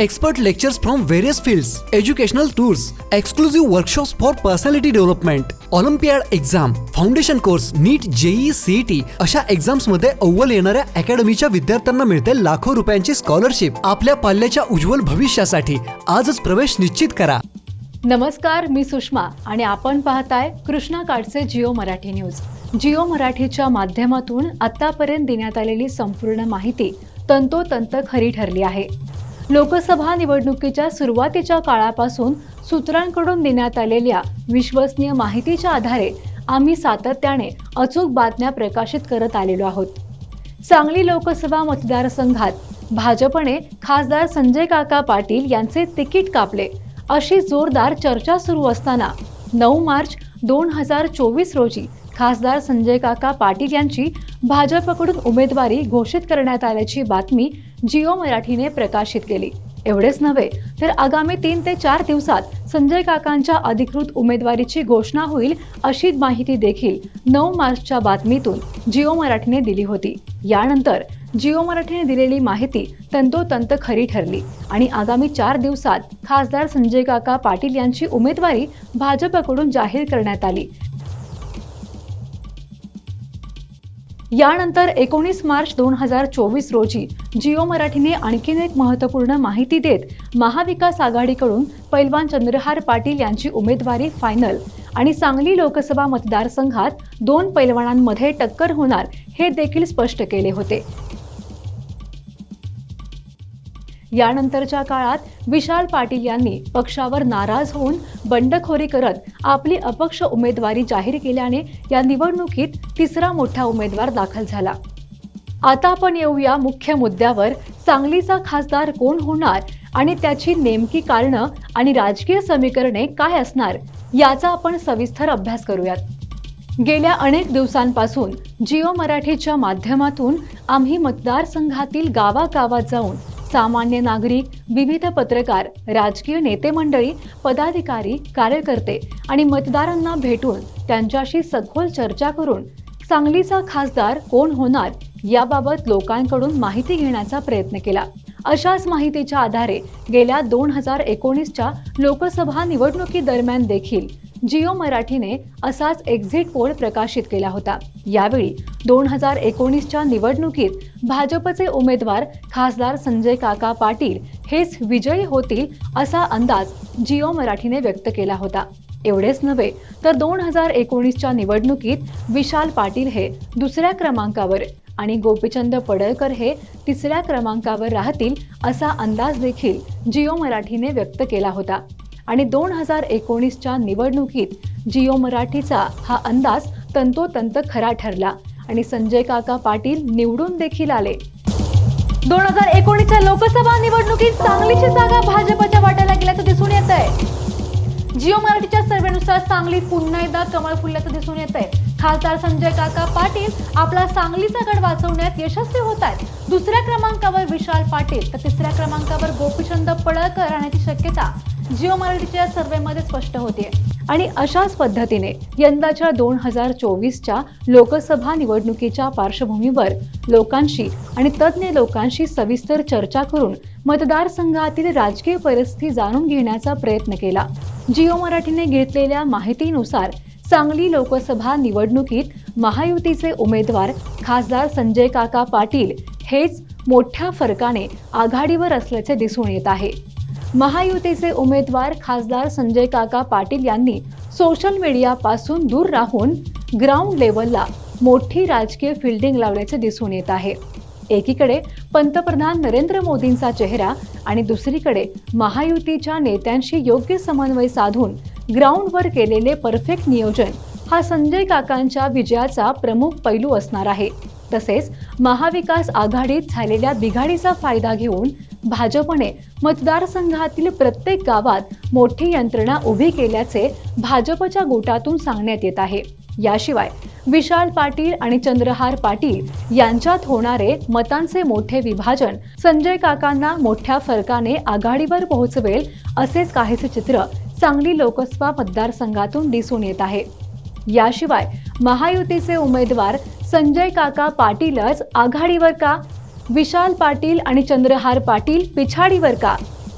Expert lectures from various fields educational tours exclusive workshops for personality development olympiad exam foundation course NEET JEE CET अशा एक्झाम्समध्ये अव्वल येणाऱ्या अकॅडमीच्या विद्यार्थ्यांना मिळते लाखो रुपयांची स्कॉलरशिप आपल्या पाल्याच्या उज्ज्वल भविष्यासाठी आजच प्रवेश निश्चित करा. नमस्कार मी सुषमा आणि आपण पाहताय कृष्णा काडचे जिओ मराठी न्यूज. जिओ मराठीच्या माध्यमातून आतापर्यंत देण्यात आलेली संपूर्ण माहिती तंतोतंत खरी ठरली आहे. लोकसभा निवडणुकीच्या सुरुवातीच्या काळापासून सूत्रांकडून देण्यात आलेल्या विश्वसनीय माहितीच्या आधारे आम्ही सातत्याने अचूक बातम्या प्रकाशित करत आलेलो आहोत. सांगली लोकसभा मतदारसंघात भाजपने खासदार संजय काका पाटील यांचे तिकीट कापले. अशी जोरदार चर्चा सुरू असताना नऊ मार्च दोन हजार चोवीस रोजी खासदार संजय काका पाटील यांची भाजपकडून उमेदवारी घोषित करण्यात आल्याची बातमी जिओ मराठीने प्रकाशित केली. एवढेच नव्हे तर आगामी तीन ते चार दिवसात संजय काकांच्या अधिकृत उमेदवारीची घोषणा होईल अशी माहिती देखील नऊ मार्चच्या बातमीतून जिओ मराठीने दिली होती. यानंतर जिओ मराठीने दिलेली माहिती तंतोतंत खरी ठरली आणि आगामी चार दिवसात खासदार संजय काका पाटील यांची उमेदवारी भाजपकडून जाहीर करण्यात आली. यानंतर एकोणीस मार्च दोन हजार चोवीस रोजी जिओ मराठीने आणखीन एक महत्त्वपूर्ण माहिती देत महाविकास आघाडीकडून पैलवान चंद्रहार पाटील यांची उमेदवारी फायनल आणि सांगली लोकसभा मतदारसंघात दोन पैलवानांमध्ये टक्कर होणार हे देखील स्पष्ट केले होते. यानंतरच्या काळात विशाल पाटील यांनी पक्षावर नाराज होऊन बंडखोरी करत आपली अपक्ष उमेदवारी जाहीर केल्याने या निवडणुकीत तिसरा मोठा उमेदवार दाखल झाला. आता आपण येऊया मुख्य मुद्द्यावर. सांगलीचा खासदार कोण होणार आणि त्याची नेमकी कारणं आणि राजकीय समीकरणे काय असणार याचा आपण सविस्तर अभ्यास करूयात. गेल्या अनेक दिवसांपासून जिओ मराठीच्या माध्यमातून आम्ही मतदारसंघातील गावागावात जाऊन सामान्य नागरिक विविध पत्रकार राजकीय नेते मंडळी पदाधिकारी कार्यकर्ते आणि मतदारांना भेटून त्यांच्याशी सखोल चर्चा करून सांगलीचा खासदार कोण होणार याबाबत लोकांकडून माहिती घेण्याचा प्रयत्न केला. अशाच माहितीच्या आधारे गेल्या दोन हजार एकोणीसच्या लोकसभा निवडणुकीदरम्यान देखील जिओ मराठीने असाच एक्झिट पोल प्रकाशित केला होता. यावेळी दोन हजार एकोणीसच्या निवडणुकीत भाजपचे उमेदवार खासदार संजय काका पाटील हेच विजयी होतील असा अंदाज जिओ मराठीने व्यक्त केला होता. एवढेच नव्हे तर दोन हजार एकोणीसच्या निवडणुकीत विशाल पाटील हे दुसऱ्या क्रमांकावर आणि गोपीचंद पडळकर हे तिसऱ्या क्रमांकावर राहतील असा अंदाज देखील जिओ मराठीने व्यक्त केला होता. आणि दोन हजार एकोणीसच्या निवडणुकीत जिओ मराठीचा हा अंदाज तंतोतंत खरा ठरला आणि संजय काका पाटील निवडून देखील आले. दोन हजार एकोणीसच्या लोकसभा निवडणुकीत सांगलीची जागा भाजपच्या वाट्याला गेल्याचं दिसून येत आहे. जिओ मराठीच्या सर्वेनुसार सांगलीत पुन्हा एकदा कमळ फुलल्याचं दिसून येत आहे. खासदार संजय काका पाटील आपला सांगलीचा गड वाचवण्यात यशस्वी होत आहेत. दुसऱ्या क्रमांकावर विशाल पाटील तर तिसऱ्या क्रमांकावर गोपीचंद पडळकर राहण्याची शक्यता जिओ मराठीच्या सर्वेमध्ये स्पष्ट होते आणि अशाच पद्धतीने यंदाच्या दोन हजार चोवीसच्या लोकसभा निवडणुकीच्या पार्श्वभूमीवर लोकांशी आणि तज्ज्ञ लोकांशी सविस्तर चर्चा करून मतदारसंघातील राजकीय परिस्थिती जाणून घेण्याचा प्रयत्न केला. जिओ मराठीने घेतलेल्या माहितीनुसार सांगली लोकसभा निवडणुकीत महायुतीचे उमेदवार खासदार संजय काका पाटील हेच मोठ्या फरकाने आघाडीवर असल्याचे दिसून येत आहे. महायुतीचे उमेदवार खासदार संजय काका पाटील यांनी सोशल मीडियापासून दूर राहून ग्राउंड लेवलला मोठी राजकीय फिल्डिंग लावल्याचे दिसून येत आहे. एकीकडे पंतप्रधान नरेंद्र मोदींचा चेहरा आणि दुसरीकडे महायुतीच्या नेत्यांशी योग्य समन्वय साधून ग्राउंडवर केलेले परफेक्ट नियोजन हा संजय काकांच्या विजयाचा प्रमुख पैलू असणार आहे. तसेच महाविकास आघाडीत झालेल्या बिघाडीचा फायदा घेऊन भाजपने मतदारसंघातील प्रत्येक गावात मोठी यंत्रणा उभी केल्याचे भाजपच्या गोटातून सांगण्यात येत आहे. याशिवाय विशाल पाटील आणि चंद्रहार पाटील यांच्यात होणारे मतांचे मोठे विभाजन संजय काकांना मोठ्या फरकाने आघाडीवर पोहोचवेल असेच काहीसे चित्र सांगली लोकसभा मतदारसंघातून दिसून येत आहे. याशिवाय महायुतीचे उमेदवार संजय काका पाटीलच आघाडीवर का? विशाल पाटील आणि चंद्रहार पाटील पिछाडीवर का?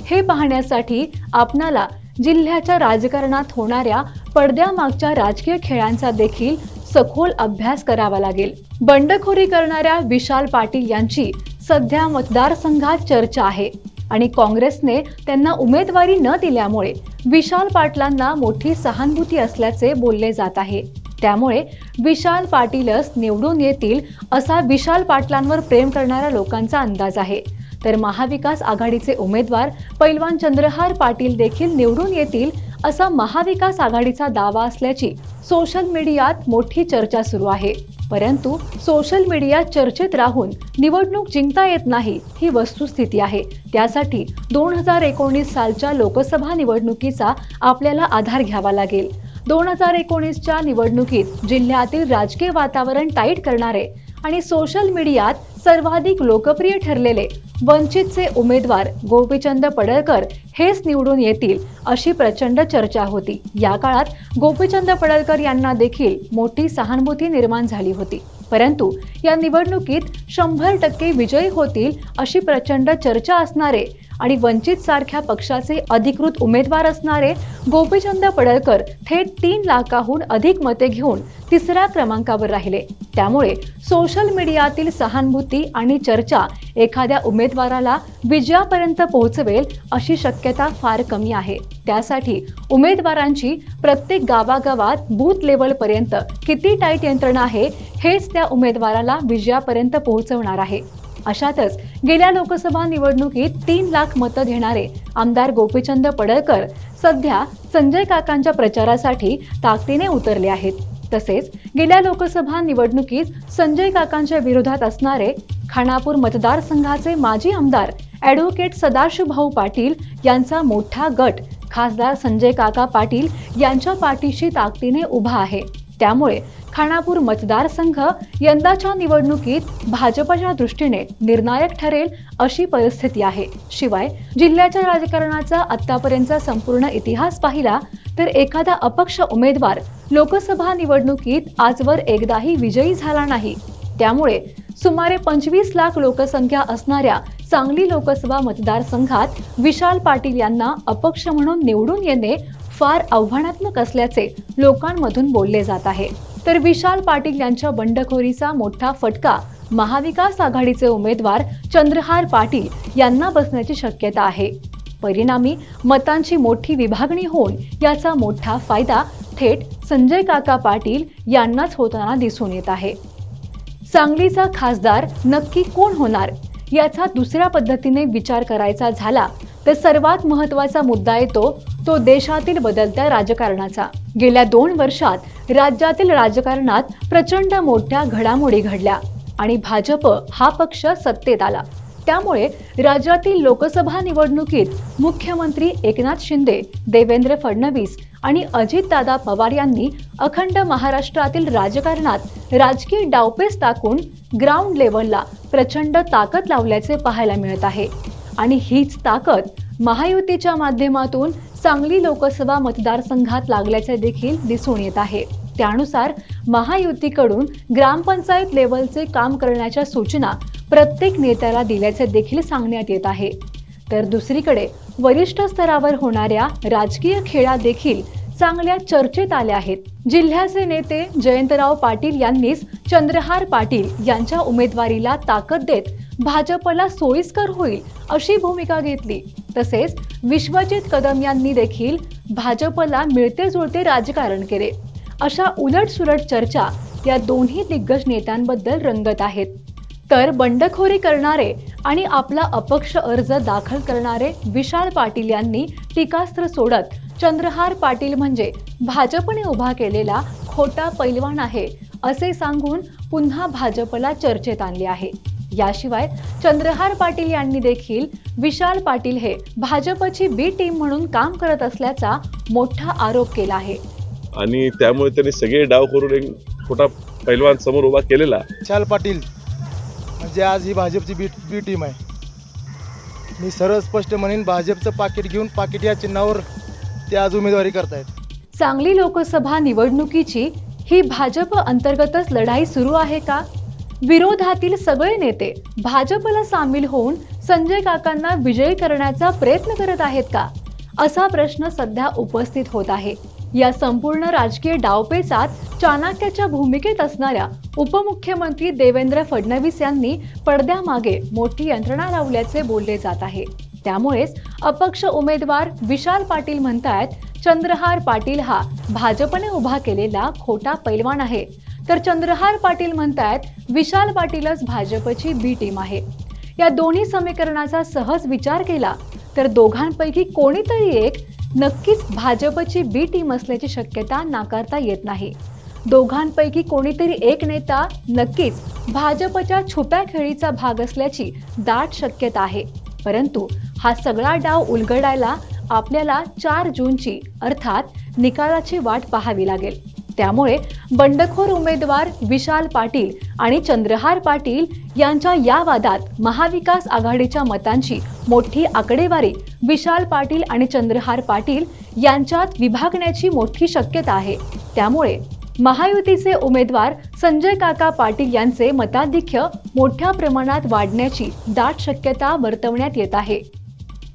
हे पाहण्यासाठी आपणाला जिल्ह्याच्या राजकारणात होणाऱ्या पडद्यामागच्या राजकीय खेळांचा देखील सखोल अभ्यास करावा लागेल. बंडखोरी करणाऱ्या विशाल पाटील यांची सध्या मतदारसंघात चर्चा आहे आणि काँग्रेसने त्यांना उमेदवारी न दिल्यामुळे विशाल पाटलांना मोठी सहानुभूती असल्याचे बोलले जात आहे. त्यामुळे विशाल पाटीलच निवडून येतील असा विशाल पाटलांवर प्रेम करणाऱ्या लोकांचा अंदाज आहे. तर महाविकास आघाडीचे उमेदवार पैलवान चंद्रहार पाटील देखील निवडून येतील असा महाविकास आघाडीचा दावा असल्याची सोशल मीडियात मोठी चर्चा सुरू आहे. परंतु सोशल मीडिया चर्चेत राहून निवडणूक जिंकता येत नाही ही वस्तुस्थिती आहे. त्यासाठी दोन हजार एकोणीस सालच्या लोकसभा निवडणुकीचा आपल्याला आधार घ्यावा लागेल. दोन हजार एकोणीसच्या निवडणुकीत जिल्ह्यातील राजकीय वातावरण टाईट करणारे आणि सोशल मीडियात सर्वाधिक लोकप्रिय ठरलेले वंचितचे उमेदवार गोपीचंद पडळकर हेच निवडून येतील अशी प्रचंड चर्चा होती. या काळात गोपीचंद पडळकर यांना देखील मोठी सहानुभूती निर्माण झाली होती. परंतु या निवडणुकीत शंभर टक्के विजयी होतील अशी प्रचंड चर्चा असणारे आणि वंचित सारख्या पक्षाचे अधिकृत उमेदवार असणारे गोपीचंद पडळकर थेट तीन लाखाहून अधिक मते घेऊन तिसऱ्या क्रमांकावर राहिले. त्यामुळे सोशल मीडियातील सहानुभूती आणि चर्चा एखाद्या उमेदवाराला विजयापर्यंत पोहोचवेल अशी शक्यता फार कमी आहे. त्यासाठी उमेदवारांची प्रत्येक गावागावात बूथ लेवलपर्यंत किती टाईट यंत्रणा आहे हेच त्या उमेदवाराला विजयापर्यंत पोहोचवणार आहे. अशातच गेल्या लोकसभा निवडणुकीत तीन लाख मतं घेणारे आमदार गोपीचंद पडळकर सध्या संजय काकांच्या प्रचारासाठी ताकदीने उतरले आहेत. तसेच गेल्या लोकसभा निवडणुकीत संजय काकांच्या विरोधात असणारे खानापूर मतदारसंघाचे माजी आमदार ॲडव्होकेट सदाशिवभाऊ पाटील यांचा मोठा गट खासदार संजय काका पाटील यांच्या पाठीशी ताकदीने उभा आहे. त्यामुळे खानापूर मतदारसंघ यंदाच्या निवडणुकीत भाजपच्या दृष्टीने निर्णायक ठरेल अशी परिस्थिती आहे. शिवाय जिल्ह्याच्या राजकारणाचा आतापर्यंतचा संपूर्ण इतिहास पाहिला तर एखादा अपक्ष उमेदवार लोकसभा निवडणुकीत आजवर एकदाही विजयी झाला नाही. त्यामुळे सुमारे पंचवीस लाख लोकसंख्या असणाऱ्या सांगली लोकसभा मतदारसंघात विशाल पाटील यांना अपक्ष म्हणून निवडून येणे फार आव्हानात्मक असल्याचे लोकांमधून बोलले जात आहे. तर विशाल पाटील यांच्या बंडखोरीचा मोठा फटका महाविकास आघाडीचे उमेदवार चंद्रहार पाटील यांना बसण्याची शक्यता आहे. परिणामी मतांची मोठी विभागणी होऊन याचा मोठा फायदा थेट संजय काका पाटील यांनाच होताना दिसून येत आहे. सांगलीचा खासदार नक्की कोण होणार? याचा दुसऱ्या पद्धतीने विचार करायचा झाला तर सर्वात महत्त्वाचा मुद्दा येतो तो देशातील बदलत्या राजकारणाचा. गेल्या दोन वर्षात राज्यातील राजकारणात प्रचंड मोठ्या घडामोडी घडल्या आणि भाजप हा पक्ष सत्तेत आला. त्यामुळे राज्यातील लोकसभा निवडणुकीत मुख्यमंत्री एकनाथ शिंदे देवेंद्र फडणवीस आणि अजितदादा पवार यांनी अखंड महाराष्ट्रातील राजकारणात राजकीय डावपेच टाकून ग्राउंड लेवलला प्रचंड ताकद लावल्याचे पाहायला मिळत आहे. आणि हीच ताकद महायुतीच्या माध्यमातून सांगली लोकसभा मतदारसंघात लागल्याचे देखील दिसून येत आहे. त्यानुसार महायुतीकडून ग्रामपंचायत लेवलचे काम करण्याच्या सूचना प्रत्येक नेत्याला दिल्याचे देखील सांगण्यात येत आहे. तर दुसरीकडे वरिष्ठ स्तरावर होणाऱ्या राजकीय खेळा देखील चांगल्या चर्चेत आल्या आहेत. जिल्ह्याचे नेते जयंतराव पाटील यांनीच चंद्रहार पाटील यांच्या उमेदवारीला ताकद देत भाजपला सोयीस्कर होईल अशी भूमिका घेतली. तसेच विश्वजित कदम यांनी देखील भाजपला मिळते जुळते राजकारण केले. अशा उलटसुलट चर्चा या दोन्ही दिग्गज नेत्यांबद्दल रंगत आहेत. तर बंडखोरी करणारे आणि आपला अपक्ष अर्ज दाखल करणारे विशाल पाटील यांनी टीकास्त्र सोडत चंद्रहार पाटील म्हणजे भाजपने उभा केलेला खोटा पैलवान आहे असे सांगून पुन्हा भाजपला चर्चेत आणले आहे. याशिवाय चंद्रहार पाटील यांनी देखील विशाल पाटील हे भाजपची बी टीम म्हणून काम करत असल्याचा मोठा आरोप केला आहे. आणि त्यामुळे त्यांनी सगळे डाव करून एक छोटा पैलवान समोर उभा केलेला. विशाल पाटील म्हणजे आज ही भाजपची बी बी टीम आहे. मी सरळ स्पष्ट म्हणेन भाजपचं पाकिट घेऊन पाकिट या चिन्हावर ते आज उमेदवारी करतायत. सांगली लोकसभा निवडणुकीची ही भाजप अंतर्गतच लढाई सुरू आहे का? विरोधातील सगळे नेते भाजपला सामील होऊन संजय काकांना विजयी करण्याचा प्रयत्न करत आहेत का? असा प्रश्न सध्या उपस्थित होत आहे. या संपूर्ण राजकीय डावपेचात चाणक्याच्या भूमिकेत असणाऱ्या उपमुख्यमंत्री देवेंद्र फडणवीस यांनी पडद्यामागे मोठी यंत्रणा लावल्याचे बोलले जात आहे. त्यामुळेच अपक्ष उमेदवार विशाल पाटील म्हणतायत चंद्रहार पाटील हा भाजपने उभा केलेला खोटा पैलवान आहे. तर चंद्रहार पाटील म्हणतायत विशाल पाटीलच भाजपची बी टीम आहे. या दोन्ही समीकरणाचा सहज विचार केला तर दोघांपैकी कोणीतरी एक नक्कीच भाजपची बी टीम असल्याची शक्यता नाकारता येत नाही. दोघांपैकी कोणीतरी एक नेता नक्कीच भाजपच्या छुप्या खेळीचा भाग असल्याची दाट शक्यता आहे. परंतु हा सगळा डाव उलगडायला आपल्याला चार जूनची अर्थात निकालाची वाट पाहावी लागेल. त्यामुळे बंडखोर उमेदवार विशाल पाटील आणि चंद्रहार पाटील यांच्या या वादात महाविकास आघाडीच्या मतांची मोठी आकडेवारी विशाल पाटील आणि चंद्रहार पाटील यांच्यात विभागण्याची मोठी शक्यता आहे. त्यामुळे महायुतीचे उमेदवार संजय काका पाटील यांचे मताधिक्य मोठ्या प्रमाणात वाढण्याची दाट शक्यता वर्तवण्यात येत आहे.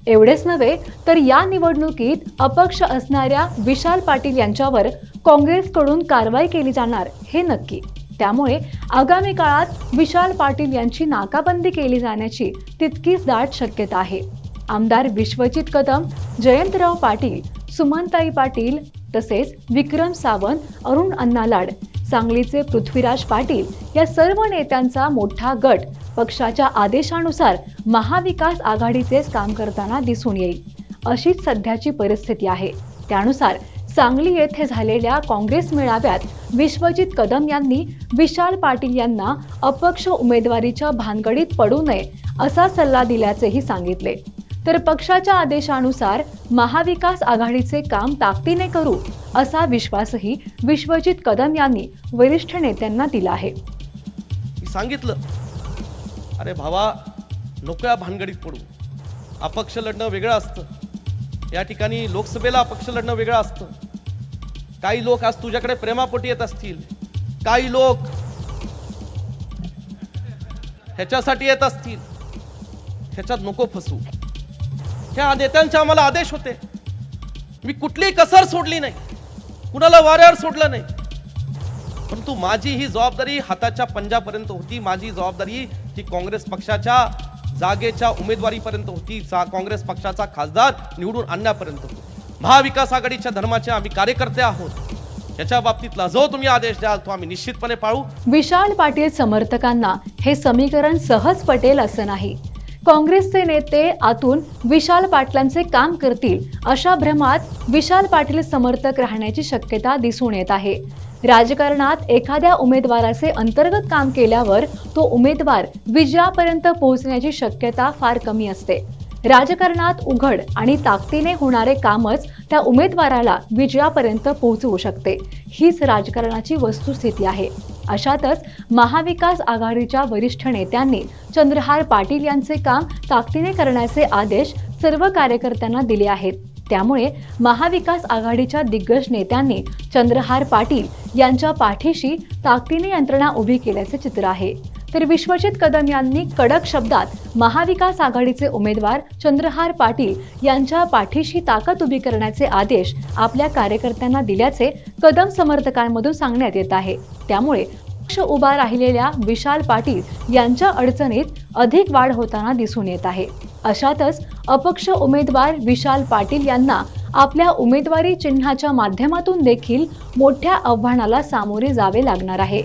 एवढेच नव्हे तर या निवडणुकीत अपक्ष असणाऱ्या विशाल पाटील यांच्यावर काँग्रेसकडून कारवाई केली जाणार हे नक्की. त्यामुळे आगामी काळात विशाल पाटील यांची नाकाबंदी केली जाण्याची तितकीच दाट शक्यता आहे. आमदार विश्वजित कदम जयंतराव पाटील सुमनताई पाटील तसेच विक्रम सावंत अरुण अण्णालाड सांगलीचे पृथ्वीराज पाटील या सर्व नेत्यांचा मोठा गट पक्षाच्या आदेशानुसार महाविकास आघाडीचेच काम करताना दिसून येईल. अशीच सध्याची परिस्थिती आहे. त्यानुसार सांगली येथे झालेल्या काँग्रेस मेळाव्यात विश्वजित कदम यांनी विशाल पाटील यांना अपक्ष उमेदवारीच्या भानगडीत पडू नये असा सल्ला दिल्याचेही सांगितले. तर पक्षाच्या आदेशानुसार महाविकास आघाडीचे काम ताकदीने करू असा विश्वासही विश्वजित कदम यांनी वरिष्ठ नेत्यांना दिला आहे. सांगितलं अरे भावा नको या भानगडीत पडू. अपक्ष लढणं वेगळं असतं. या ठिकाणी लोकसभेला पक्ष लढणं वेगळं असतं. काही लोक आज तुझ्याकडे प्रेमापोटी येत असतील. काही लोक ह्याच्यासाठी येत असतील. ह्याच्यात नको फसू. ह्या नेत्यांचे आम्हाला आदेश होते. मी कुठलीही कसर सोडली नाही. कुणाला वाऱ्यावर सोडलं नाही. परंतु माझी ही जबाबदारी हाताच्या पंजापर्यंत होती. माझी जबाबदारी ही काँग्रेस पक्षाच्या जागेच्या उमेदवारीपर्यंत होती. जा काँग्रेस पक्षाचा खासदार निवडून आणण्यापर्यंत महाविकास आघाडीच्या धर्माचे आम्ही कार्यकर्ते आहोत. याच्या बाबतीतला जो तुम्ही आदेश द्याल तो आम्ही निश्चितपणे पाळू. विशाल पाटील समर्थकांना हे समीकरण सहज पटेल असं नाही. काँग्रेसचे नेते आतून विशाल पाटलांचे काम करतील अशा भ्रमात विशाल पाटील समर्थक राहण्याची शक्यता दिसून येत आहे. राजकारणात एखाद्या उमेदवाराचे अंतर्गत काम केल्यावर तो उमेदवार विजयापर्यंत पोहोचण्याची शक्यता फार कमी असते. राजकारणात उघड आणि ताकदीने होणारे कामच त्या उमेदवाराला विजयापर्यंत पोहोचवू शकते. हीच राजकारणाची वस्तुस्थिती आहे. अशातच महाविकास आघाडीच्या वरिष्ठ नेत्यांनी चंद्रहार पाटील यांचे काम ताकदीने करण्याचे आदेश सर्व कार्यकर्त्यांना दिले आहेत. त्यामुळे महाविकास आघाडीच्या दिग्गज नेत्यांनी चंद्रहार पाटील यांच्या पाठीशी ताकदीने यंत्रणा उभी केल्याचे चित्र आहे. तर विश्वजित कदम यांनी कडक शब्दात महाविकास आघाडीचे उमेदवार चंद्रहार पाटील यांच्या पाठीशी ताकद उभी करण्याचे आदेश आपल्या कार्यकर्त्यांना दिल्याचे कदम समर्थकांमधून सांगण्यात येत आहे. त्यामुळे पक्ष उभा राहिलेल्या विशाल पाटील यांच्या अडचणीत अधिक वाढ होताना दिसून येत आहे. अशातच अपक्ष उमेदवार विशाल पाटील यांना आपल्या उमेदवारी चिन्हाच्या माध्यमातून देखील मोठ्या आव्हानाला सामोरे जावे लागणार आहे.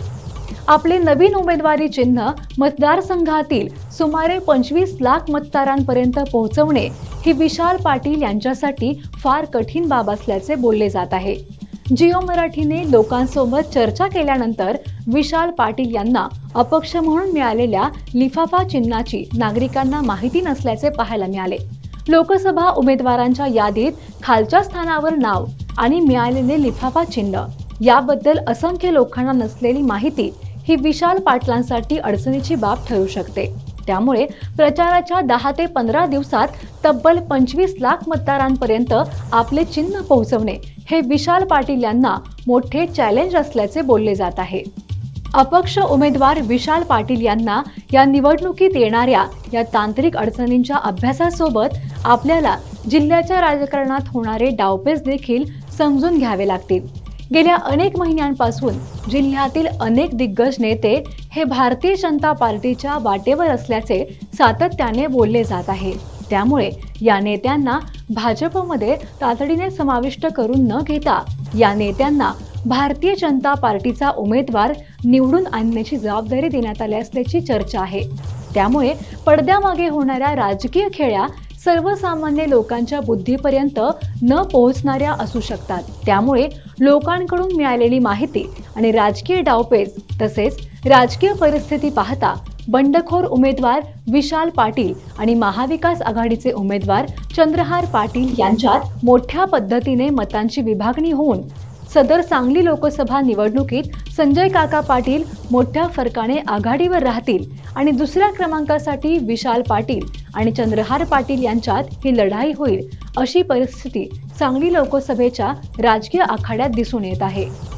आपले नवीन उमेदवारी चिन्ह मतदारसंघातील सुमारे पंचवीस लाख मतदारांपर्यंत पोहोचवणे ही विशाल पाटील यांच्यासाठी फार कठीण बाब असल्याचे बोलले जात आहे. जिओ मराठीने लोकांसोबत चर्चा केल्यानंतर विशाल पाटील यांना अपक्ष म्हणून मिळालेल्या लिफाफा चिन्हाची नागरिकांना माहिती नसल्याचे पाहायला मिळाले. लोकसभा उमेदवारांच्या यादीत खालच्या स्थानावर नाव आणि मिळालेले लिफाफा चिन्ह. याबद्दल असंख्य लोकांना नसलेली माहिती ही विशाल पाटलांसाठी अडचणीची बाब ठरू शकते. त्यामुळे प्रचाराच्या दहा ते पंधरा दिवसात तब्बल पंचवीस लाख मतदारांपर्यंत आपले चिन्ह पोहोचवणे हे विशाल पाटील यांना मोठे चॅलेंज असल्याचे बोलले जात आहे. अपक्ष उमेदवार विशाल पाटील यांना या निवडणुकीत येणाऱ्या या तांत्रिक अडचणींच्या अभ्यासासोबत आपल्याला जिल्ह्याच्या राजकारणात होणारे डावपेच देखील समजून घ्यावे लागतील. गेल्या अनेक महिन्यांपासून जिल्ह्यातील अनेक दिग्गज नेते हे भारतीय जनता पार्टीच्या वाटेवर असल्याचे सातत्याने बोलले जात आहे. त्यामुळे या नेत्यांना भाजपमध्ये तातडीने समाविष्ट करून न घेता या नेत्यांना भारतीय जनता पार्टीचा उमेदवार निवडून आणण्याची जबाबदारी देण्यात आली असल्याची चर्चा आहे. त्यामुळे पडद्यामागे होणाऱ्या राजकीय खेळ्या सर्वसामान्य लोकांच्या बुद्धीपर्यंत न पोहोचणाऱ्या असू शकतात. त्यामुळे लोकांकडून मिळालेली माहिती आणि राजकीय डावपेच तसेच राजकीय परिस्थिती पाहता बंडखोर उमेदवार विशाल पाटील आणि महाविकास आघाडीचे उमेदवार चंद्रहार पाटील यांच्यात मोठ्या पद्धतीने मतांची विभागणी होऊन सदर सांगली लोकसभा निवडणुकीत संजय काका पाटील मोठ्या फरकाने आघाडीवर राहतील आणि दुसऱ्या क्रमांकासाठी विशाल पाटील आणि चंद्रहार पाटील यांच्यात ही लढाई होईल अशी परिस्थिती सांगली लोकसभेच्या राजकीय आखाड्यात दिसून येत आहे.